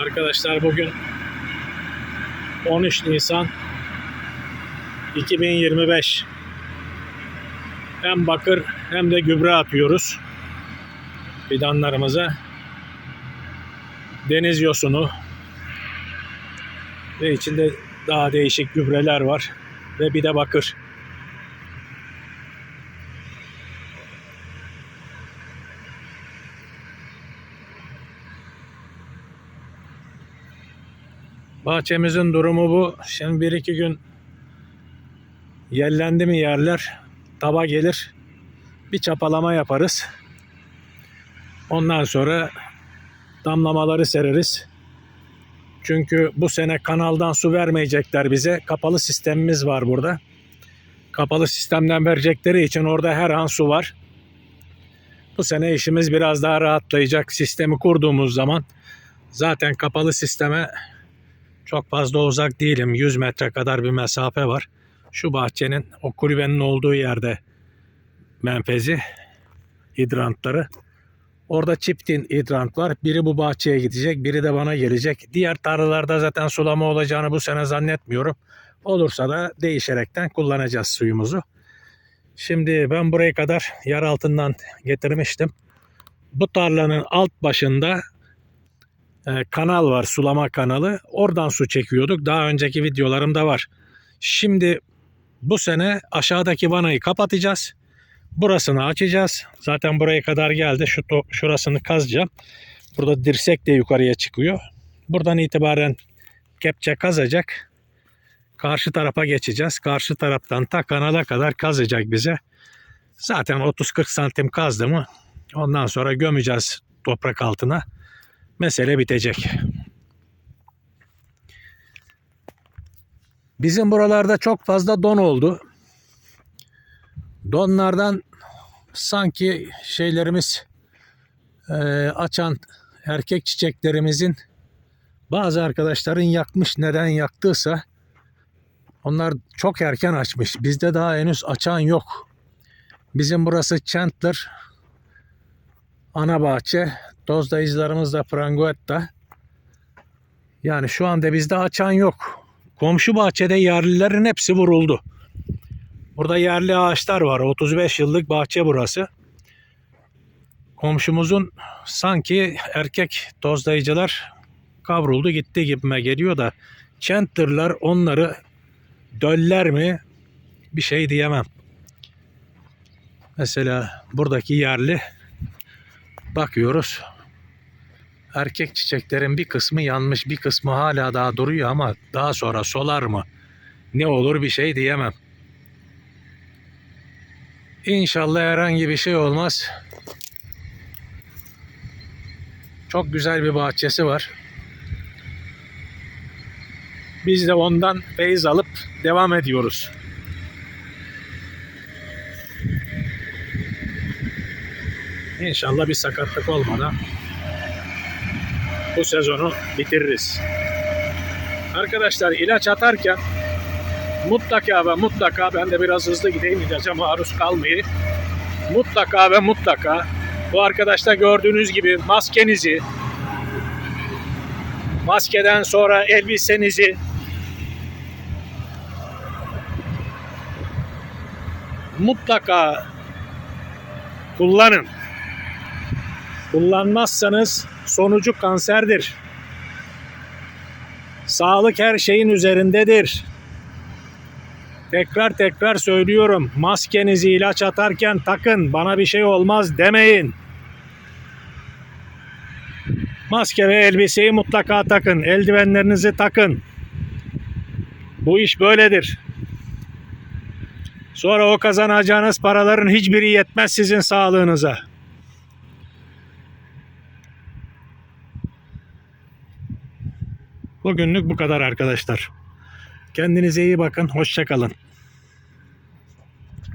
Arkadaşlar bugün 13 Nisan 2025. Hem bakır hem de gübre atıyoruz fidanlarımıza. Deniz yosunu ve içinde daha değişik gübreler var ve bir de bakır. Bahçemizin durumu bu. Şimdi bir iki gün yellendi mi yerler taba gelir. Bir çapalama yaparız. Ondan sonra damlamaları sereriz. Çünkü bu sene kanaldan su vermeyecekler bize. Kapalı sistemimiz var burada. Kapalı sistemden verecekleri için orada her an su var. Bu sene işimiz biraz daha rahatlayacak. Sistemi kurduğumuz zaman zaten kapalı sisteme çok fazla uzak değilim. 100 metre kadar bir mesafe var. Şu bahçenin o kulübenin olduğu yerde menfezi hidrantları. Orada çiftin hidrant var. Biri bu bahçeye gidecek, biri de bana gelecek. Diğer tarlalarda zaten sulama olacağını bu sene zannetmiyorum. Olursa da değişerekten kullanacağız suyumuzu. Şimdi ben buraya kadar yer altından getirmiştim. Bu tarlanın alt başında kanal var, sulama kanalı. Oradan su çekiyorduk. Daha önceki videolarımda var. Şimdi bu sene aşağıdaki vanayı kapatacağız. Burasını açacağız. Zaten buraya kadar geldi. Şu şurasını kazacağım. Burada dirsek de yukarıya çıkıyor. Buradan itibaren kepçe kazacak. Karşı tarafa geçeceğiz. Karşı taraftan ta kanala kadar kazacak bize. Zaten 30-40 santim kazdı mı ondan sonra gömeceğiz toprak altına. Mesele bitecek. Bizim buralarda çok fazla don oldu. Donlardan sanki şeylerimiz e, açan erkek çiçeklerimizin bazı arkadaşların yakmış neden yaktıysa onlar çok erken açmış. Bizde daha henüz açan yok. Bizim burası Chandler ana bahçe. Tozdayıcılarımız da Franguetta. Yani şu anda bizde açan yok. Komşu bahçede yerlilerin hepsi vuruldu. Burada yerli ağaçlar var. 35 yıllık bahçe burası. Komşumuzun sanki erkek tozdayıcılar kavruldu gitti gibime geliyor da Chandler'lar onları döller mi bir şey diyemem. Mesela buradaki yerli bakıyoruz. Erkek çiçeklerin bir kısmı yanmış, bir kısmı hala daha duruyor ama daha sonra solar mı? Ne olur bir şey diyemem. İnşallah herhangi bir şey olmaz. Çok güzel bir bahçesi var. Biz de ondan feyiz alıp devam ediyoruz. İnşallah bir sakatlık olmadan bu sezonu bitiririz. Arkadaşlar ilaç atarken mutlaka ve mutlaka ben de biraz hızlı gideyim ilaca maruz kalmayı. Mutlaka ve mutlaka bu arkadaşta gördüğünüz gibi maskenizi maskeden sonra elbisenizi mutlaka kullanın. Kullanmazsanız sonucu kanserdir. Sağlık her şeyin üzerindedir. Tekrar tekrar söylüyorum. Maskenizi ilaç atarken takın. Bana bir şey olmaz demeyin. Maske ve elbiseyi mutlaka takın. Eldivenlerinizi takın. Bu iş böyledir. Sonra o kazanacağınız paraların hiçbiri yetmez sizin sağlığınıza. Bugünlük bu kadar arkadaşlar. Kendinize iyi bakın. Hoşça kalın.